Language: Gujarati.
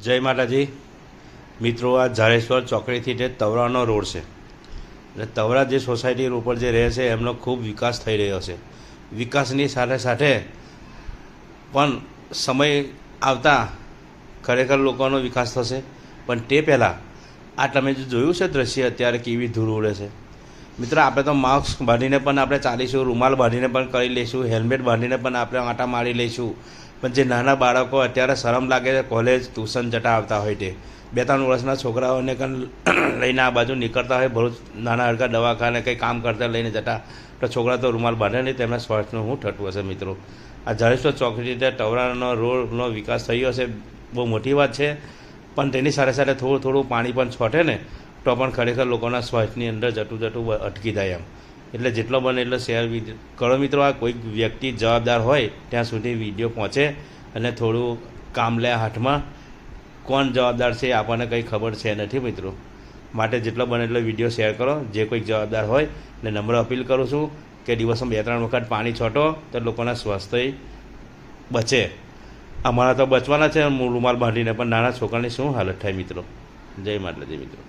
જય માતાજી. મિત્રો, આ ઝાડેશ્વર ચોકડીથી તે તવરાનો રોડ છે, એટલે તવરા જે સોસાયટી ઉપર જે રહે છે, એમનો ખૂબ વિકાસ થઈ રહ્યો છે. વિકાસની સાથે સાથે પણ સમય આવતા ખરેખર લોકોનો વિકાસ થશે. પણ તે પહેલાં આ તમે જે જોયું છે દ્રશ્ય, અત્યારે કેવી ધૂળ ઉડે છે. મિત્રો, આપણે તો માસ્ક બાંધીને પણ આપણે ચાલીશું, રૂમાલ બાંધીને પણ કરી લઈશું, હેલ્મેટ બાંધીને પણ આપણે આંટા મારી લઈશું. પણ જે નાના બાળકો અત્યારે શરમ લાગે છે કોલેજ ટ્યુશન જતા આવતા હોય તે. બે ત્રણ વર્ષના છોકરાઓને કંઈ લઈને આ બાજુ નીકળતા હોય, ભરૂચ નાના હડકા દવાખાને કંઈ કામ કરતા લઈને જતા, તો છોકરા તો રૂમાલ બાંધે નહીં, તેમના સ્વાસ્થ્યનું શું થતું હશે મિત્રો? આ જાડેશ્વર ચોકડી તે ટવરાનો રોડનો વિકાસ થયો હશે, બહુ મોટી વાત છે, પણ તેની સાથે સાથે થોડું થોડું પાણી પણ છોટે ને, તો પણ ખરેખર લોકોના સ્વાસ્થ્યની અંદર જતું જતું અટકી જાય એમ. એટલે જેટલો બને એટલો શેર કરો મિત્રો, આ કોઈક વ્યક્તિ જવાબદાર હોય, ત્યાં સુધી વીડિયો પહોંચે અને થોડું કામ લે હાથમાં કોણ જવાબદાર છે આપણને કંઈ ખબર છે નથી મિત્રો. માટે જેટલો બને એટલો વીડિયો શેર કરો. જે કોઈક જવાબદાર હોય ને નમ્ર અપીલ કરું છું કે દિવસમાં બે ત્રણ વખત પાણી છોટો તો લોકોના સ્વાસ્થ્ય બચે. અમારા તો બચવાના છે રૂમાલ બાંધીને પણ નાના છોકરાની શું હાલત થાય મિત્રો? જય માતાજી મિત્રો.